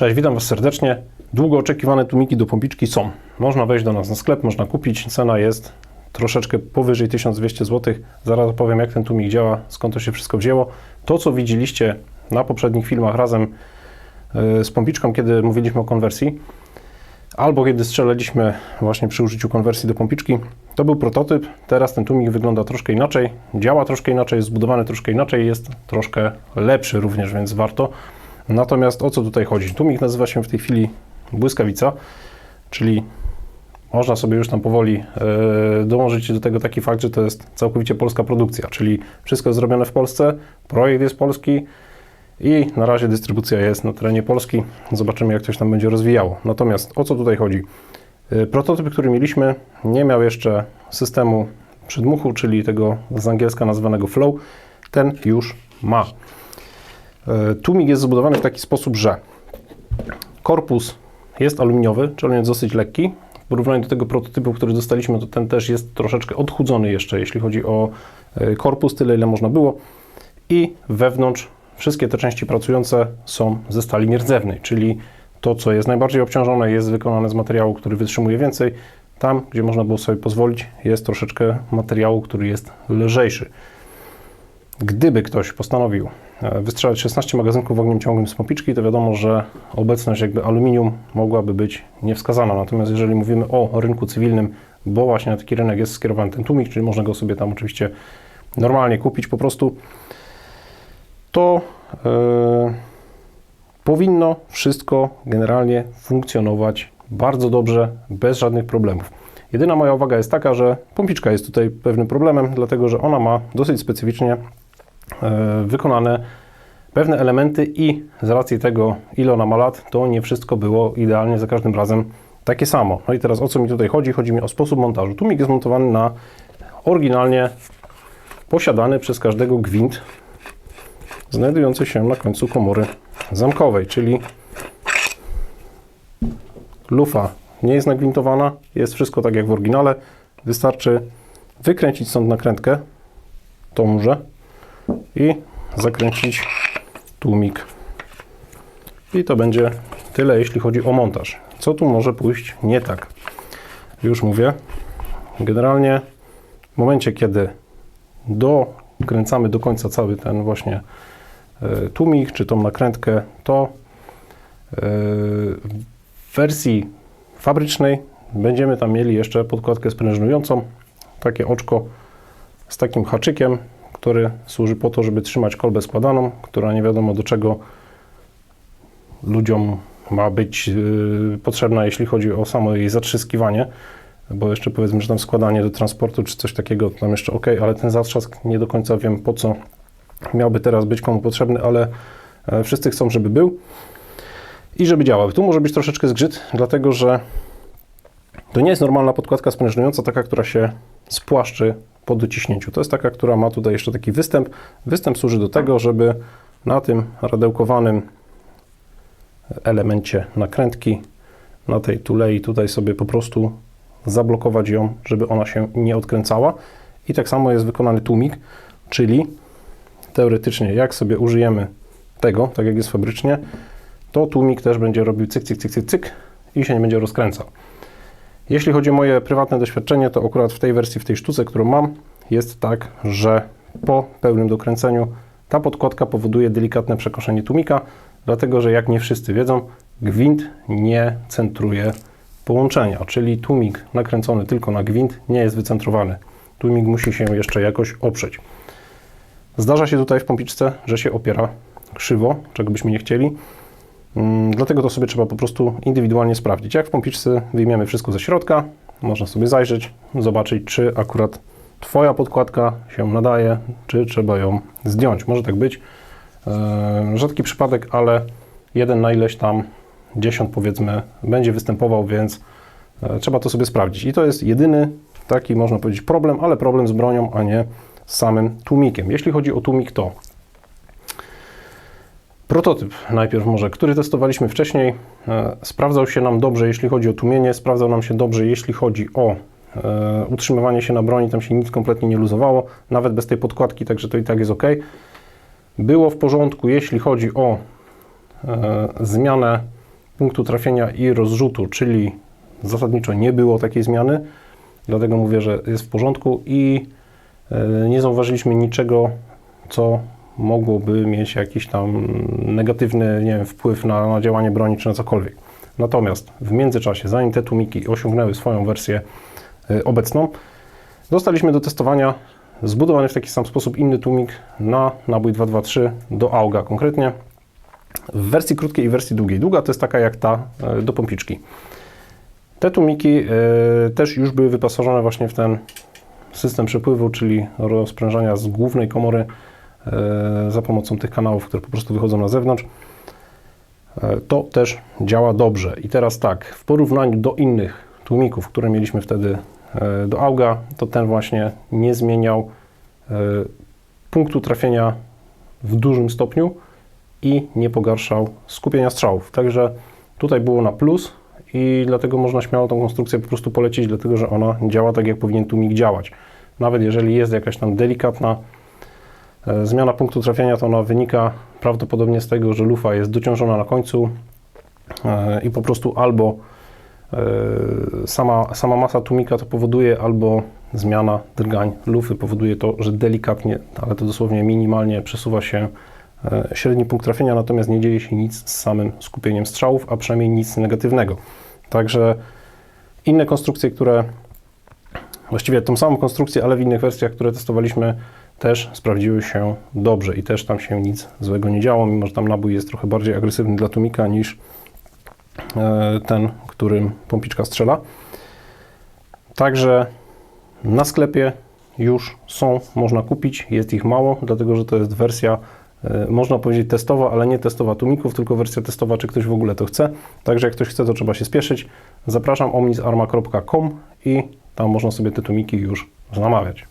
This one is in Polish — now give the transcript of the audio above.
Cześć, witam Was serdecznie. Długo oczekiwane tłumiki do pompiczki są. Można wejść do nas na sklep, można kupić. Cena jest troszeczkę powyżej 1200 zł. Zaraz opowiem, jak ten tłumik działa, skąd to się wszystko wzięło. To, co widzieliście na poprzednich filmach razem y, z pompiczką, kiedy mówiliśmy o konwersji, albo kiedy strzelaliśmy właśnie przy użyciu konwersji do pompiczki, to był prototyp. Teraz ten tłumik wygląda troszkę inaczej, działa troszkę inaczej, jest zbudowany troszkę inaczej, jest troszkę lepszy również, więc warto. Natomiast o co tutaj chodzi? Tłumik nazywa się w tej chwili błyskawica, czyli można sobie już tam powoli yy, dołożyć do tego taki fakt, że to jest całkowicie polska produkcja, czyli wszystko jest zrobione w Polsce, projekt jest polski i na razie dystrybucja jest na terenie Polski. Zobaczymy, jak coś tam będzie rozwijało. Natomiast o co tutaj chodzi? Yy, prototyp, który mieliśmy, nie miał jeszcze systemu przydmuchu, czyli tego z angielska nazwanego flow. Ten już ma. E, Tłumik jest zbudowany w taki sposób, że korpus jest aluminiowy, czyli on jest dosyć lekki. W porównaniu do tego prototypu, który dostaliśmy, to ten też jest troszeczkę odchudzony jeszcze, jeśli chodzi o e, korpus, tyle ile można było. I wewnątrz wszystkie te części pracujące są ze stali nierdzewnej, czyli to, co jest najbardziej obciążone, jest wykonane z materiału, który wytrzymuje więcej. Tam, gdzie można było sobie pozwolić, jest troszeczkę materiału, który jest lżejszy. Gdyby ktoś postanowił wystrzelać 16 magazynków ogniem ciągłym z popiczki, to wiadomo, że obecność jakby aluminium mogłaby być niewskazana. Natomiast jeżeli mówimy o rynku cywilnym, bo właśnie na taki rynek jest skierowany ten tłumik, czyli można go sobie tam oczywiście normalnie kupić po prostu, to yy, powinno wszystko generalnie funkcjonować bardzo dobrze, bez żadnych problemów. Jedyna moja uwaga jest taka, że pompiczka jest tutaj pewnym problemem, dlatego że ona ma dosyć specyficznie e, wykonane pewne elementy i z racji tego, ile ona ma lat, to nie wszystko było idealnie za każdym razem takie samo. No i teraz o co mi tutaj chodzi? Chodzi mi o sposób montażu. Tłumik jest montowany na oryginalnie posiadany przez każdego gwint znajdujący się na końcu komory zamkowej, czyli lufa nie jest nagwintowana, jest wszystko tak jak w oryginale. Wystarczy wykręcić stąd nakrętkę, tąże i zakręcić tłumik. I to będzie tyle, jeśli chodzi o montaż. Co tu może pójść nie tak? Już mówię. Generalnie w momencie, kiedy dokręcamy do końca cały ten właśnie e, tłumik, czy tą nakrętkę, to e, w wersji fabrycznej będziemy tam mieli jeszcze podkładkę sprężynującą, takie oczko z takim haczykiem, który służy po to, żeby trzymać kolbę składaną, która nie wiadomo do czego ludziom ma być yy, potrzebna, jeśli chodzi o samo jej zatrzyskiwanie, bo jeszcze powiedzmy, że tam składanie do transportu czy coś takiego, tam jeszcze ok, ale ten zatrzask nie do końca wiem po co miałby teraz być komu potrzebny, ale e, wszyscy chcą, żeby był i żeby działał. Tu może być troszeczkę zgrzyt, dlatego że to nie jest normalna podkładka sprężynująca, taka, która się spłaszczy po dociśnięciu. To jest taka, która ma tutaj jeszcze taki występ. Występ służy do tego, żeby na tym radełkowanym elemencie nakrętki, na tej tulei tutaj sobie po prostu zablokować ją, żeby ona się nie odkręcała. I tak samo jest wykonany tłumik, czyli teoretycznie jak sobie użyjemy tego, tak jak jest fabrycznie, to tłumik też będzie robił cyk, cyk, cyk, cyk, cyk i się nie będzie rozkręcał. Jeśli chodzi o moje prywatne doświadczenie, to akurat w tej wersji, w tej sztuce, którą mam, jest tak, że po pełnym dokręceniu ta podkładka powoduje delikatne przekoszenie tłumika, dlatego że jak nie wszyscy wiedzą, gwint nie centruje połączenia, czyli tłumik nakręcony tylko na gwint nie jest wycentrowany. Tłumik musi się jeszcze jakoś oprzeć. Zdarza się tutaj w pompiczce, że się opiera krzywo, czego byśmy nie chcieli. Mm, dlatego to sobie trzeba po prostu indywidualnie sprawdzić. Jak w pompiczce wyjmiemy wszystko ze środka, można sobie zajrzeć, zobaczyć, czy akurat Twoja podkładka się nadaje, czy trzeba ją zdjąć. Może tak być. E, rzadki przypadek, ale jeden na ileś tam dziesiąt powiedzmy będzie występował, więc e, trzeba to sobie sprawdzić. I to jest jedyny taki, można powiedzieć, problem, ale problem z bronią, a nie z samym tłumikiem. Jeśli chodzi o tłumik, to Prototyp. Najpierw może, który testowaliśmy wcześniej, e, sprawdzał się nam dobrze, jeśli chodzi o tłumienie, sprawdzał nam się dobrze, jeśli chodzi o e, utrzymywanie się na broni, tam się nic kompletnie nie luzowało, nawet bez tej podkładki, także to i tak jest ok. Było w porządku, jeśli chodzi o e, zmianę punktu trafienia i rozrzutu, czyli zasadniczo nie było takiej zmiany, dlatego mówię, że jest w porządku i nie zauważyliśmy niczego, co mogłoby mieć jakiś tam negatywny nie wiem, wpływ na, na działanie broni czy na cokolwiek. Natomiast w międzyczasie, zanim te tłumiki osiągnęły swoją wersję e, obecną, dostaliśmy do testowania zbudowany w taki sam sposób inny tłumik na nabój 223 do AUGA konkretnie w wersji krótkiej i wersji długiej. Długa to jest taka jak ta e, do pompiczki. Te tłumiki e, też już były wyposażone właśnie w ten system przepływu, czyli rozprężania z głównej komory za pomocą tych kanałów, które po prostu wychodzą na zewnątrz. E, To też działa dobrze. I teraz tak, w porównaniu do innych tłumików, które mieliśmy wtedy e, do AUGA, to ten właśnie nie zmieniał e, punktu trafienia w dużym stopniu i nie pogarszał skupienia strzałów. Także tutaj było na plus i dlatego można śmiało tą konstrukcję po prostu polecić, dlatego że ona działa tak, jak powinien tłumik działać. Nawet jeżeli jest jakaś tam delikatna e, zmiana punktu trafienia, to ona wynika prawdopodobnie z tego, że lufa jest dociążona na końcu e, i po prostu albo e, sama, sama masa tłumika to powoduje, albo zmiana drgań lufy powoduje to, że delikatnie, ale to dosłownie minimalnie przesuwa się e, średni punkt trafienia, natomiast nie dzieje się nic z samym skupieniem strzałów, a przynajmniej nic negatywnego. Także inne konstrukcje, które właściwie tą samą konstrukcję, ale w innych wersjach, które testowaliśmy, też sprawdziły się dobrze i też tam się nic złego nie działo, mimo że tam nabój jest trochę bardziej agresywny dla tłumika niż e, ten, którym pompiczka strzela. Także na sklepie już są, można kupić, jest ich mało, dlatego że to jest wersja, e, można powiedzieć testowa, ale nie testowa tłumików, tylko wersja testowa, czy ktoś w ogóle to chce. Także jak ktoś chce, to trzeba się spieszyć. Zapraszam omnisarma.com i tam można sobie te tłumiki już zamawiać.